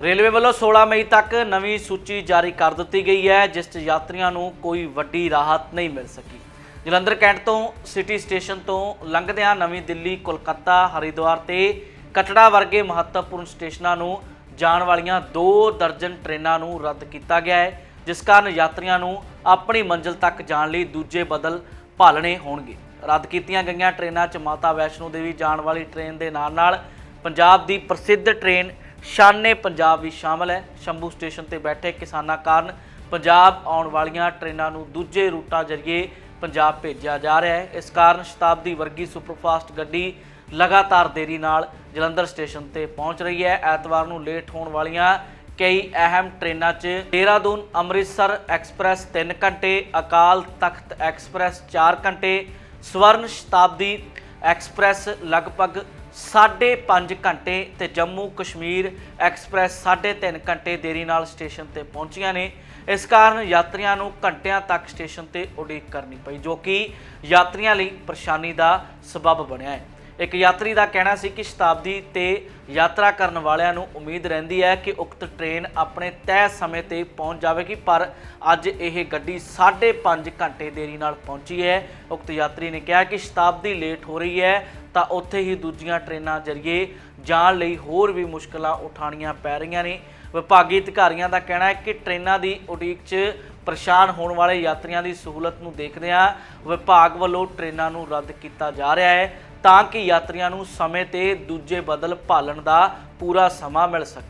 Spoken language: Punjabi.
ਰੇਲਵੇ ਵੱਲੋਂ 16 ਮਈ ਤੱਕ ਨਵੀਂ ਸੂਚੀ ਜਾਰੀ ਕਰ ਦਿੱਤੀ ਗਈ ਹੈ, ਜਿਸ 'ਚ ਯਾਤਰੀਆਂ ਨੂੰ ਕੋਈ ਵੱਡੀ ਰਾਹਤ ਨਹੀਂ ਮਿਲ ਸਕੀ। ਜਲੰਧਰ ਕੈਂਟ ਤੋਂ, ਸਿਟੀ ਸਟੇਸ਼ਨ ਤੋਂ ਲੰਘਦਿਆਂ ਨਵੀਂ ਦਿੱਲੀ, ਕੋਲਕਾਤਾ, ਹਰਿਦੁਆਰ ਤੇ ਕਟੜਾ ਵਰਗੇ ਮਹੱਤਵਪੂਰਨ ਸਟੇਸ਼ਨਾਂ ਨੂੰ ਜਾਣ ਵਾਲੀਆਂ 2 ਦਰਜਨ ਟ੍ਰੇਨਾਂ ਨੂੰ ਰੱਦ ਕੀਤਾ ਗਿਆ ਹੈ, ਜਿਸ ਕਾਰਨ ਯਾਤਰੀਆਂ ਨੂੰ ਆਪਣੀ ਮੰਜ਼ਿਲ ਤੱਕ ਜਾਣ ਲਈ ਦੂਜੇ ਬਦਲ ਭਾਲਣੇ ਹੋਣਗੇ। ਰੱਦ ਕੀਤੀਆਂ ਗਈਆਂ ਟ੍ਰੇਨਾਂ 'ਚ ਮਾਤਾ ਵੈਸ਼ਨੋ ਦੇਵੀ ਜਾਣ ਵਾਲੀ ਟ੍ਰੇਨ ਦੇ ਨਾਲ-ਨਾਲ ਪੰਜਾਬ ਦੀ ਪ੍ਰਸਿੱਧ ਟ੍ਰੇਨ ਸ਼ਾਨੇ ਪੰਜਾਬ ਵੀ ਸ਼ਾਮਲ ਹੈ। ਸ਼ੰਭੂ ਸਟੇਸ਼ਨ ਤੇ ਬੈਠੇ ਕਿਸਾਨਾਂ ਕਾਰਨ ਪੰਜਾਬ ਆਉਣ ਵਾਲੀਆਂ ਟ੍ਰੇਨਾਂ ਨੂੰ ਦੂਜੇ ਰੂਟਾਂ ਜ਼ਰੀਏ ਪੰਜਾਬ ਭੇਜਿਆ ਜਾ ਰਿਹਾ ਹੈ। ਇਸ ਕਾਰਨ ਸ਼ਤਾਬਦੀ ਵਰਗੀ ਸੁਪਰਫਾਸਟ ਗੱਡੀ ਲਗਾਤਾਰ ਦੇਰੀ ਨਾਲ ਜਲੰਧਰ ਸਟੇਸ਼ਨ ਤੇ ਪਹੁੰਚ ਰਹੀ ਹੈ। ਐਤਵਾਰ ਨੂੰ ਲੇਟ ਹੋਣ ਵਾਲੀਆਂ ਕਈ ਅਹਿਮ ਟ੍ਰੇਨਾਂ 'ਚ ਦੇਹਰਾਦੂਨ, ਅੰਮ੍ਰਿਤਸਰ ਐਕਸਪ੍ਰੈਸ 3 ਘੰਟੇ, ਅਕਾਲ ਤਖਤ ਐਕਸਪ੍ਰੈਸ 4 ਘੰਟੇ, ਸਵਰਨ ਸ਼ਤਾਬਦੀ ਐਕਸਪ੍ਰੈਸ ਲਗਭਗ 5.5 ਘੰਟੇ ਤੇ ਜੰਮੂ ਕਸ਼ਮੀਰ ਐਕਸਪ੍ਰੈਸ 3.5 ਘੰਟੇ ਦੇਰੀ ਨਾਲ ਸਟੇਸ਼ਨ ਤੇ ਪਹੁੰਚੀਆਂ ਨੇ। ਇਸ ਕਾਰਨ ਯਾਤਰੀਆਂ ਨੂੰ ਘੰਟਿਆਂ ਤੱਕ ਸਟੇਸ਼ਨ ਤੇ ਉਡੀਕ ਕਰਨੀ ਪਈ, ਜੋ ਕਿ ਯਾਤਰੀਆਂ ਲਈ ਪਰੇਸ਼ਾਨੀ ਦਾ ਸਬਬ ਬਣਿਆ ਹੈ। ਇੱਕ ਯਾਤਰੀ ਦਾ ਕਹਿਣਾ ਸੀ ਕਿ ਸ਼ਤਾਬਦੀ ਤੇ ਯਾਤਰਾ ਕਰਨ ਵਾਲਿਆਂ ਨੂੰ ਉਮੀਦ ਰਹਿੰਦੀ ਹੈ ਕਿ ਉਕਤ ਟ੍ਰੇਨ ਆਪਣੇ ਤੈਅ ਸਮੇਂ ਤੇ ਪਹੁੰਚ ਜਾਵੇਗੀ, ਪਰ ਅੱਜ ਇਹ ਗੱਡੀ 5.5 ਘੰਟੇ ਦੇਰੀ ਨਾਲ ਪਹੁੰਚੀ ਹੈ। ਉਕਤ ਯਾਤਰੀ ਨੇ ਕਿਹਾ ਕਿ ਸ਼ਤਾਬਦੀ ਲੇਟ ਹੋ ਰਹੀ ਹੈ, ਤਾਂ ਉੱਥੇ ਹੀ ਦੂਜੀਆਂ ਟ੍ਰੇਨਾਂ ਜ਼ਰੀਏ ਜਾਣ ਲਈ ਹੋਰ ਵੀ ਮੁਸ਼ਕਲਾਂ ਉਠਾਣੀਆਂ ਪੈ ਰਹੀਆਂ ਨੇ। ਵਿਭਾਗੀ ਅਧਿਕਾਰੀਆਂ ਦਾ ਕਹਿਣਾ ਹੈ ਕਿ ਟ੍ਰੇਨਾਂ ਦੀ ਉਡੀਕ 'ਚ ਪਰੇਸ਼ਾਨ ਹੋਣ ਵਾਲੇ ਯਾਤਰੀਆਂ ਦੀ ਸਹੂਲਤ ਨੂੰ ਦੇਖਦਿਆਂ ਵਿਭਾਗ ਵੱਲੋਂ ਟ੍ਰੇਨਾਂ ਨੂੰ ਰੱਦ ਕੀਤਾ ਜਾ ਰਿਹਾ ਹੈ। ਤਾਂ ਕਿ ਯਾਤਰੀਆਂ ਨੂੰ ਸਮੇਂ ਤੇ ਦੂਜੇ ਬਦਲ ਭਾਲਣ ਦਾ ਪੂਰਾ ਸਮਾਂ ਮਿਲ ਸਕੇ।